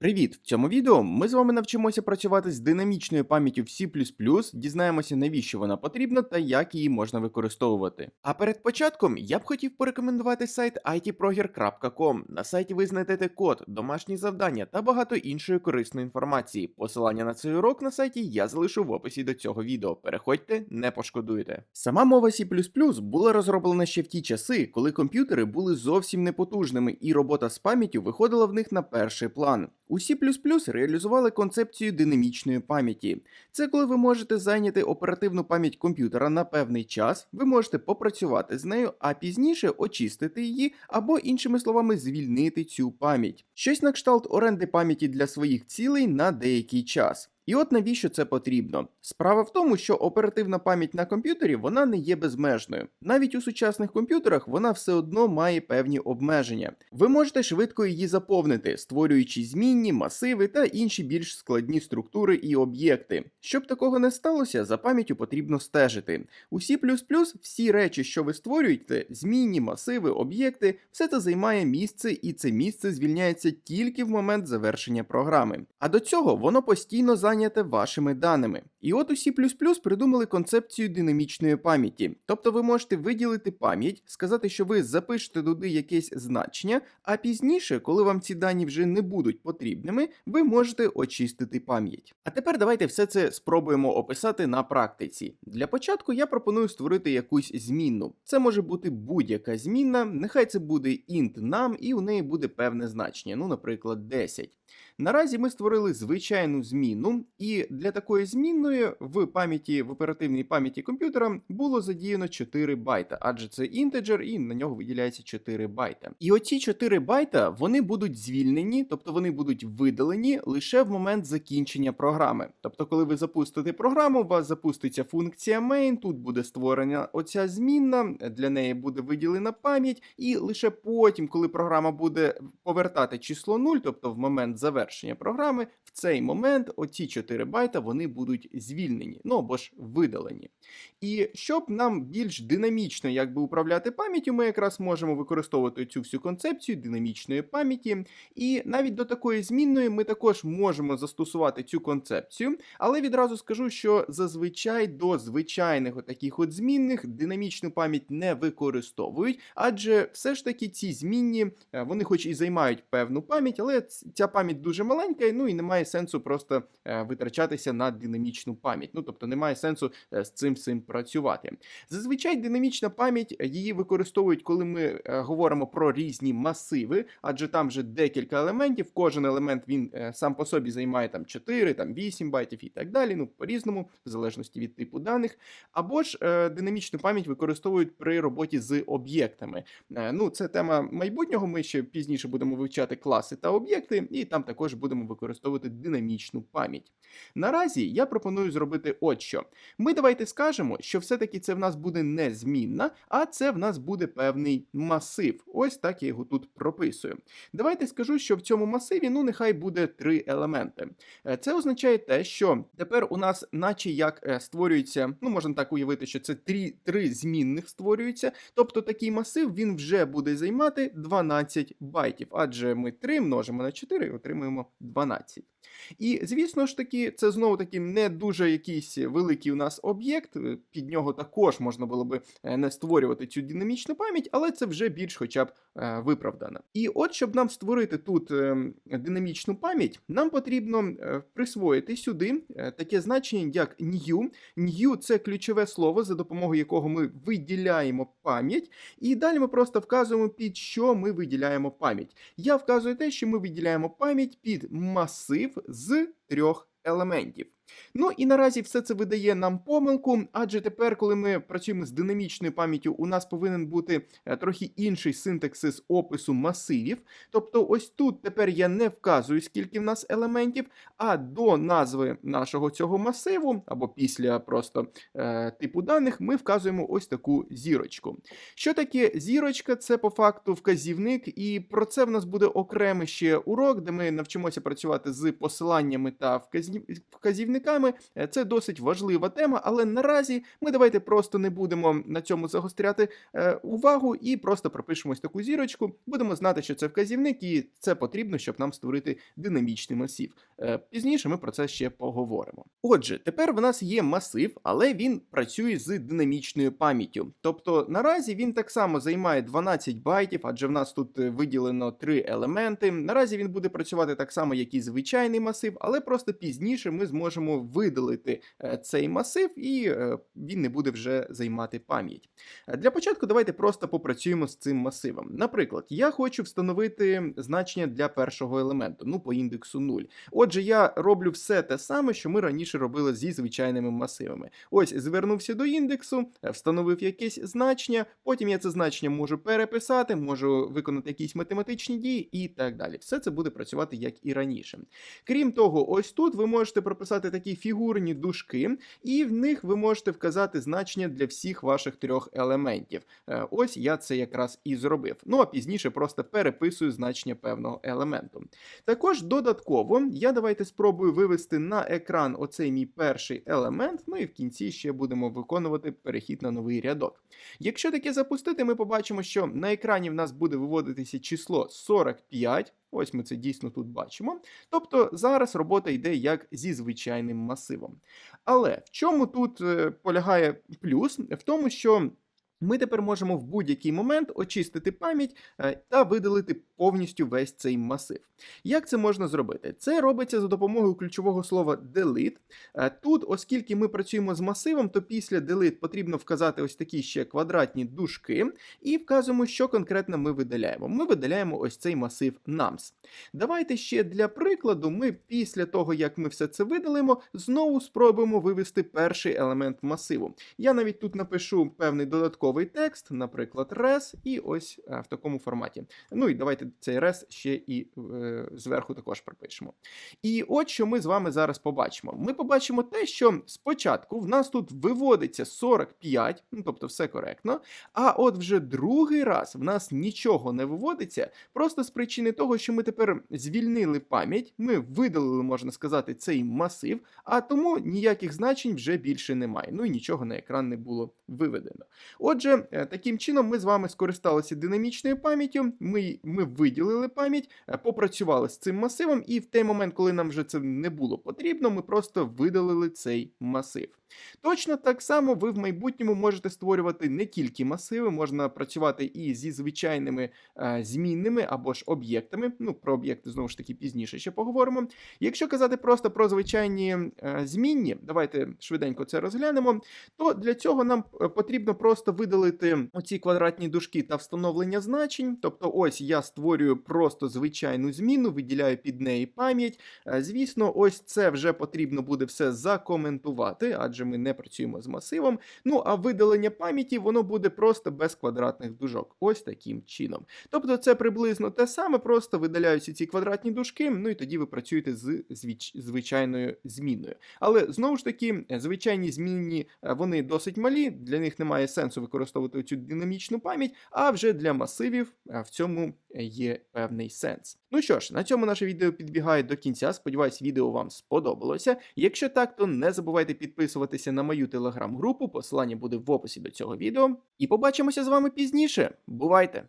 Привіт! В цьому відео ми з вами навчимося працювати з динамічною пам'яттю в C++, дізнаємося, навіщо вона потрібна та як її можна використовувати. А перед початком я б хотів порекомендувати сайт itproger.com. На сайті ви знайдете код, домашні завдання та багато іншої корисної інформації. Посилання на цей урок на сайті я залишу в описі до цього відео. Переходьте, не пошкодуєте. Сама мова C++ була розроблена ще в ті часи, коли комп'ютери були зовсім непотужними, і робота з пам'яттю виходила в них на перший план. У C++ реалізували концепцію динамічної пам'яті. Це коли ви можете зайняти оперативну пам'ять комп'ютера на певний час, ви можете попрацювати з нею, а пізніше очистити її або, іншими словами, звільнити цю пам'ять. Щось на кшталт оренди пам'яті для своїх цілей на деякий час. І от навіщо це потрібно? Справа в тому, що оперативна пам'ять на комп'ютері вона не є безмежною. Навіть у сучасних комп'ютерах вона все одно має певні обмеження. Ви можете швидко її заповнити, створюючи змінні, масиви та інші більш складні структури і об'єкти. Щоб такого не сталося, за пам'яттю потрібно стежити. У C++ всі речі, що ви створюєте, змінні, масиви, об'єкти, все це займає місце, і це місце звільняється тільки в момент завершення програми. А до цього воно постійно зайняте вашими даними. І от у C++ придумали концепцію динамічної пам'яті. Тобто ви можете виділити пам'ять, сказати, що ви запишете туди якесь значення, а пізніше, коли вам ці дані вже не будуть потрібними, ви можете очистити пам'ять. А тепер давайте все це спробуємо описати на практиці. Для початку я пропоную створити якусь змінну. Це може бути будь-яка змінна, нехай це буде int нам, і у неї буде певне значення, ну, наприклад, 10. Наразі ми створили звичайну змінну, і для такої змінної в пам'яті в оперативній пам'яті комп'ютера було задіяно 4 байта, адже це інтеджер, і на нього виділяється 4 байта. І оці 4 байта вони будуть звільнені, тобто вони будуть видалені лише в момент закінчення програми. Тобто, коли ви запустите програму, у вас запуститься функція main, тут буде створена оця змінна, для неї буде виділена пам'ять, і лише потім, коли програма буде повертати число 0, тобто в момент завершення програми, в цей момент оці 4 байта вони будуть звільнені, ну або ж видалені. І щоб нам більш динамічно якби управляти пам'яттю, ми якраз можемо використовувати цю всю концепцію динамічної пам'яті. І навіть до такої змінної ми також можемо застосувати цю концепцію, але відразу скажу, що зазвичай до звичайних таких от змінних динамічну пам'ять не використовують, адже все ж таки ці змінні, е, вони хоч і займають певну пам'ять, але ця пам'ять дуже маленька, ну і немає сенсу просто е, витрачатися на динамічну пам'ять. Ну тобто немає сенсу е, з цим цим працювати. Зазвичай динамічна пам'ять її використовують, коли ми говоримо про різні масиви, адже там вже декілька елементів. Кожен елемент він сам по собі займає там 4, там 8 байтів і так далі. Ну по-різному, в залежності від типу даних. Або ж динамічну пам'ять використовують при роботі з об'єктами. Ну, це тема майбутнього. Ми ще пізніше будемо вивчати класи та об'єкти, і там також будемо використовувати динамічну пам'ять. Наразі я пропоную зробити от що. Ми давайте скажемо, що все-таки це в нас буде не змінна, а це в нас буде певний масив. Ось так я його тут прописую. Давайте скажу, що в цьому масиві ну нехай буде три елементи. Е, це означає те, що тепер у нас, наче як е, створюється, ну можна так уявити, що це три, три змінних створюються. Тобто такий масив він вже буде займати 12 байтів, адже ми 3 множимо на 4 і отримуємо 12. І, звісно ж таки, це знову таки не дуже якийсь великий у нас об'єкт. е, Під нього також можна було би е, не створювати цю динамічну пам'ять, але це вже більш хоча б е, виправдано. І от, щоб нам створити тут динамічну пам'ять, нам потрібно присвоїти сюди таке значення, як new. New – це ключове слово, за допомогою якого ми виділяємо пам'ять. І далі ми просто вказуємо, під що ми виділяємо пам'ять. Я вказую те, що ми виділяємо пам'ять під масив з трьох елементів. Ну і наразі все це видає нам помилку, адже тепер, коли ми працюємо з динамічною пам'яттю, у нас повинен бути е, трохи інший синтаксис опису масивів. Тобто, ось тут тепер я не вказую, скільки в нас елементів, а до назви нашого цього масиву, або після просто е, типу даних, ми вказуємо ось таку зірочку. Що таке зірочка? Це по факту вказівник, і про це в нас буде окремий ще урок, де ми навчимося працювати з посиланнями та вказів- вказівниками. Вказівниками. Е, Це досить важлива тема, але наразі ми давайте просто не будемо на цьому загостряти е, увагу і просто пропишемо ось таку зірочку. Будемо знати, що це вказівник, і це потрібно, щоб нам створити динамічний масив. Е, Пізніше ми про це ще поговоримо. Отже, тепер в нас є масив, але він працює з динамічною пам'яттю. Тобто наразі він так само займає 12 байтів, адже в нас тут виділено три елементи. Наразі він буде працювати так само, як і звичайний масив, але просто пізніше ми зможемо видалити е, цей масив, і е, він не буде вже займати пам'ять. Е, Для початку давайте просто попрацюємо з цим масивом. Наприклад, я хочу встановити значення для першого елементу, ну по індексу 0. Отже, я роблю все те саме, що ми раніше робили зі звичайними масивами. Ось звернувся до індексу, встановив якесь значення, потім я це значення можу переписати, можу виконати якісь математичні дії і так далі. Все це буде працювати як і раніше. Крім того, ось тут ви можете прописати такі фігурні дужки, і в них ви можете вказати значення для всіх ваших трьох елементів. Е, Ось я це якраз і зробив. Ну а пізніше просто переписую значення певного елементу. Також додатково я давайте спробую вивести на екран оцей мій перший елемент. Ну і в кінці ще будемо виконувати перехід на новий рядок. Якщо таке запустити, ми побачимо, що на екрані в нас буде виводитися число 45. Ось ми це дійсно тут бачимо. Тобто зараз робота йде як зі звичайним масивом. Але в чому тут е, полягає плюс? В тому, що ми тепер можемо в будь-який момент очистити пам'ять е, та видалити повністю весь цей масив. Як це можна зробити? Це робиться за допомогою ключового слова delete. Е, Тут, оскільки ми працюємо з масивом, то після delete потрібно вказати ось такі ще квадратні дужки, і вказуємо, що конкретно ми видаляємо. Ми видаляємо ось цей масив nums. Давайте ще для прикладу, ми після того, як ми все це видалимо, знову спробуємо вивести перший елемент масиву. Я навіть тут напишу певний додатковий текст, наприклад, res, і ось е, в такому форматі. Ну і давайте цей res ще і е, зверху також пропишемо. І от що ми з вами зараз побачимо. Ми побачимо те, що спочатку в нас тут виводиться 45, ну тобто все коректно. А от вже другий раз в нас нічого не виводиться, просто з причини того, що ми тепер звільнили пам'ять, ми видалили, можна сказати, цей масив, а тому ніяких значень вже більше немає. Ну і нічого на екран не було виведено. Отже, е, таким чином ми з вами скористалися динамічною пам'яттю. Ми, ми виділили пам'ять, е, попрацювали з цим масивом, і в той момент, коли нам вже це не було потрібно, ми просто видалили цей масив. Точно так само ви в майбутньому можете створювати не тільки масиви, можна працювати і зі звичайними е, змінними або ж об'єктами. Ну, про об'єкти знову ж таки пізніше ще поговоримо. Якщо казати просто про звичайні е, змінні, давайте швиденько це розглянемо. То для цього нам е, потрібно просто видалити оці квадратні дужки та встановлення значень. Тобто, ось я створюю просто звичайну зміну, виділяю під неї пам'ять. Е, Звісно, ось це вже потрібно буде все закоментувати, адже ми не працюємо з масивом. Ну а видалення пам'яті воно буде просто без квадратних дужок. Ось таким чином. Тобто, це приблизно те саме, просто видаляються ці квадратні дужки, ну і тоді ви працюєте з звич- звичайною зміною. Але знову ж таки, звичайні змінні е, вони досить малі, для них немає сенсу використовувати цю динамічну пам'ять, а вже для масивів е, в цьому є певний сенс. Ну що ж, на цьому наше відео підбігає до кінця. Сподіваюсь, відео вам сподобалося. Якщо так, то не забувайте підписуватися на мою телеграм-групу, посилання буде в описі до цього відео. І побачимося з вами пізніше. Бувайте!